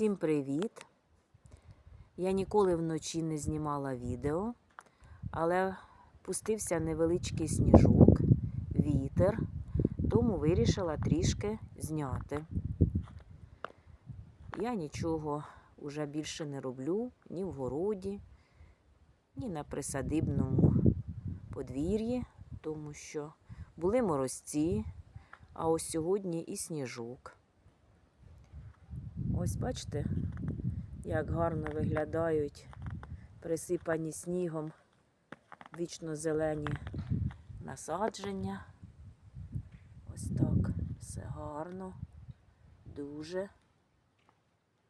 Всім привіт! Я ніколи вночі не знімала відео, але пустився невеличкий сніжок, вітер, тому вирішила трішки зняти. Я нічого вже більше не роблю ні в городі, ні на присадибному подвір'ї, тому що були морозці, а ось сьогодні і сніжок. Ось бачите, як гарно виглядають присипані снігом вічно зелені насадження. Ось так, все гарно, дуже.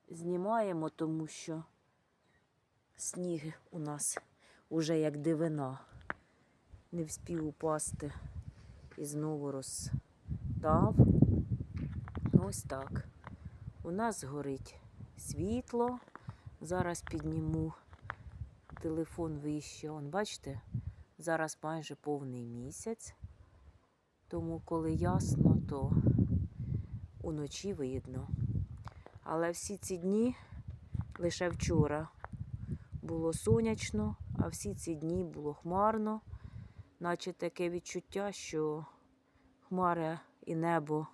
Знімаємо, тому що сніг у нас уже як дивина. Не вспів упасти і знову розтав. Ось так. У нас горить світло. Зараз підніму телефон вище. Он, бачите, зараз майже повний місяць. Тому, коли ясно, то уночі видно. Але всі ці дні лише вчора було сонячно, а всі ці дні було хмарно, наче таке відчуття, що хмари і небо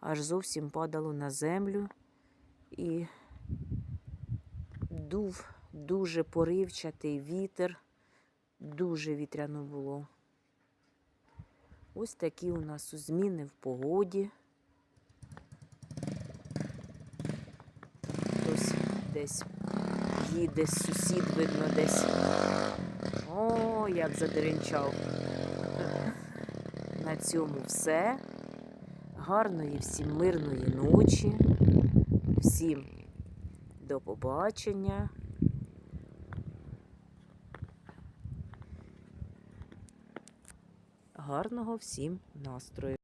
аж зовсім падало на землю і дув дуже поривчатий вітер, дуже вітряно було. Ось такі у нас зміни в погоді. Хтось десь їде, сусід, видно, десь. О, як задеренчав. На цьому все. Гарної всім мирної ночі. Всім до побачення. Гарного всім настрою.